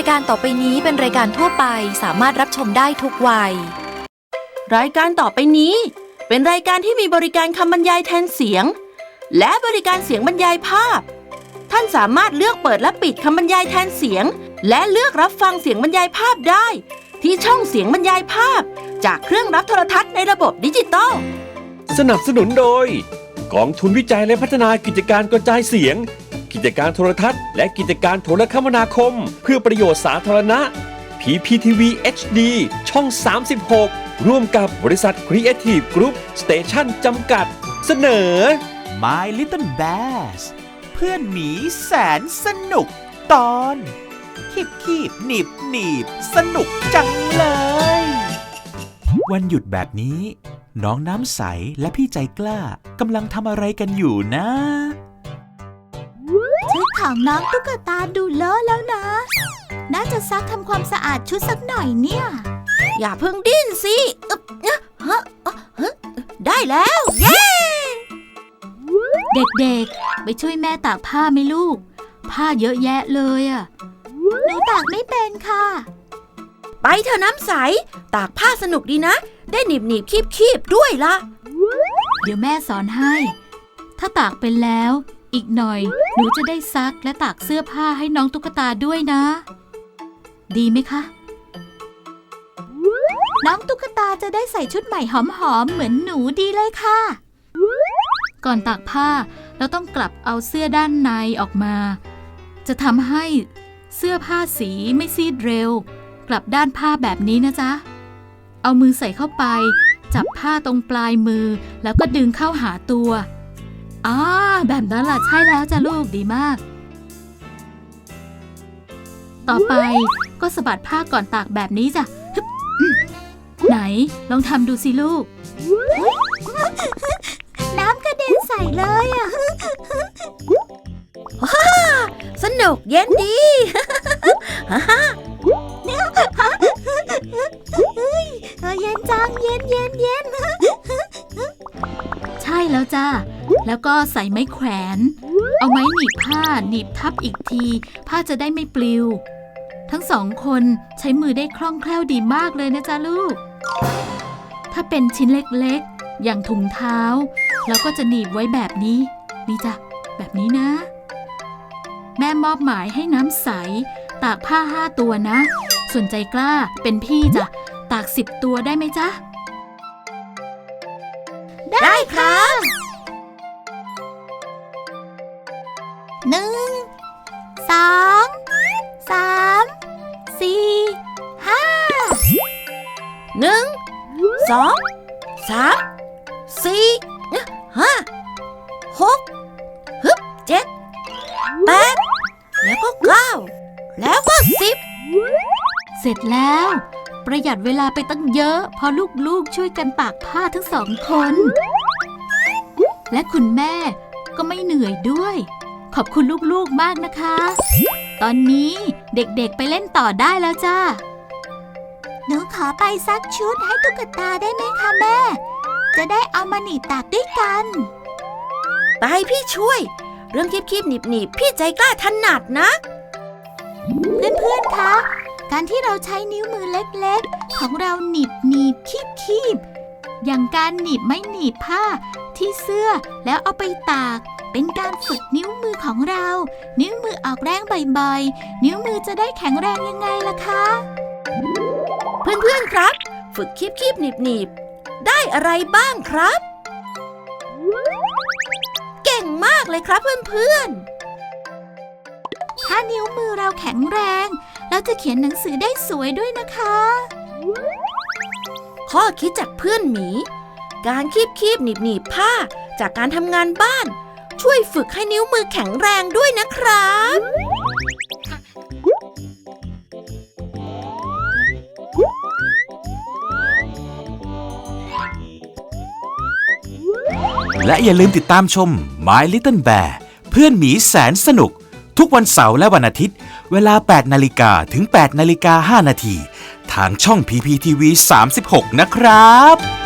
ายการต่อไปนี้เป็นรายการทั่วไปสามารถรับชมได้ทุกวัย รายการต่อไปนี้ เป็นรายการที่มีบริการคำบรรยายแทนเสียง และบริการเสียงบรรยายภาพ ท่านสามารถเลือกเปิดและปิดคำบรรยายแทนเสียง และเลือกรับฟังเสียงบรรยายภาพได้ ที่ช่องเสียงบรรยายภาพ จากเครื่องรับโทรทัศน์ในระบบดิจิตอลสนับสนุนโดย กองทุนวิจัยและพัฒนากิจการกระจายเสียง กิจการโทรทัศน์ และกิจการโทรคมนาคม เพื่อประโยชน์สาธารณะ PPTV HD ช่อง 36 ร่วมกับบริษัท Creative Group Station จำกัด เสนอ My Little Bears เพื่อนหมีแสนสนุกตอน คีบคีบหนีบหนีบสนุกจังเลย วันหยุดแบบนี้ น้องน้ำใสและพี่ใจกล้ากำลังทำอะไรกันอยู่นะ ของน้องตุ๊กตาดูเลอะแล้วนะ น่าจะซักทำความสะอาดชุดสักหน่อยเนี่ย อย่าเพิ่งดิ้นสิอึ๊บเอ๊ะฮะฮะได้แล้ว เย้ เด็กๆ ไปช่วยแม่ตากผ้าไหมลูก ผ้าเยอะแยะเลยอะหนูตากไม่เป็นค่ะ ไปเถอะน้ำใส ตากผ้าสนุกดีนะ ได้หนีบหนีบคีบคีบด้วยละ เดี๋ยวแม่สอนให้ ถ้าตากเป็นแล้ว อีกหน่อย หนูจะได้ซักและตากเสื้อผ้าให้น้องตุ๊กตาด้วยนะ ดีไหมคะ น้องตุ๊กตาจะได้ใส่ชุดใหม่หอมๆ เหมือนหนูดีเลยค่ะ ก่อนตากผ้าเราต้องกลับเอาเสื้อด้านในออกมา จะทำให้เสื้อผ้าสีไม่ซีดเร็ว กลับด้านผ้าแบบนี้นะจ๊ะ เอามือใส่เข้าไป จับผ้าตรงปลายมือแล้วก็ดึงเข้าหาตัว อ่าแบบนั้นล่ะใช่แล้วจ้ะลูกดีมาก ต่อไปก็สะบัดผ้าก่อนตากแบบนี้จ้ะฮึบอืมไหนลองทำดูสิลูก น้ำกระเด็นใส่เลยอะสนุกเย็นดีเออเย็นจังเย็นเย็นเย็นใช่แล้วจ้า แล้วก็ใส่ไม้แขวน เอาไม้หนีบผ้าหนีบทับอีกที ผ้าจะได้ไม่ปลิว ทั้งสองคนใช้มือได้คล่องแคล่วดีมากเลยนะจ๊ะลูก ถ้าเป็นชิ้นเล็กๆ อย่างถุงเท้า เราก็จะหนีบไว้แบบนี้ นี่จ้ะ แบบนี้นะ แม่มอบหมายให้น้ำใส ตากผ้าห้าตัวนะ ส่วนใจกล้าเป็นพี่จ้ะ ตากสิบตัวได้ไหมจ๊ะได้ครั หนึ่งสองสามสี่ห้าหนึ่งสองสามสี่ห้าหกฮึบเจ็ดแปดแล้วก็เก้าแล้วก็สิบเสร็จแล้ว ประหยัดเวลาไปตั้งเยอะเพราะลูกๆช่วยกันตากผ้าทั้งสองคน และคุณแม่ก็ไม่เหนื่อยด้วย ขอบคุณลูกๆมากนะคะ ตอนนี้เด็กๆไปเล่นต่อได้แล้วจ้า หนูขอไปซักชุดให้ตุ๊กตาได้ไหมคะแม่ จะได้เอามาหนีบตากด้วยกันไปพี่ช่วย เรื่องคีบคีบหนีบหนีบพี่ใจกล้าถนัดนะ เพื่อนๆคะ การที่เราใช้นิ้วมือเล็กๆ ของเราหนีบหนีบคีบคีบอย่างการหนีบไม่หนีบผ้าที่เสื้อแล้วเอาไปตาก เป็นการฝึกนิ้วมือของเรา นิ้วมือออกแรงบ่อยๆ นิ้วมือจะได้แข็งแรงยังไงล่ะคะ เพื่อนๆครับ ฝึกคีบคีบหนีบหนีบได้อะไรบ้างครับ เก่งมากเลยครับเพื่อนๆ ถ้านิ้วมือเราแข็งแรง เราจะเขียนหนังสือได้สวยด้วยนะคะ ข้อคิดจากเพื่อนหมี การคีบคีบหนีบหนีบผ้าจากการทำงานบ้าน ช่วยฝึกให้นิ้วมือแข็งแรงด้วยนะครับ และอย่าลืมติดตามชม My Little Bear เพื่อนหมีแสนสนุก ทุกวันเสาร์และวันอาทิตย์ เวลา 8 นาฬิกาถึง 8 นาฬิกา 5 นาที ทางช่อง PPTV 36 นะครับ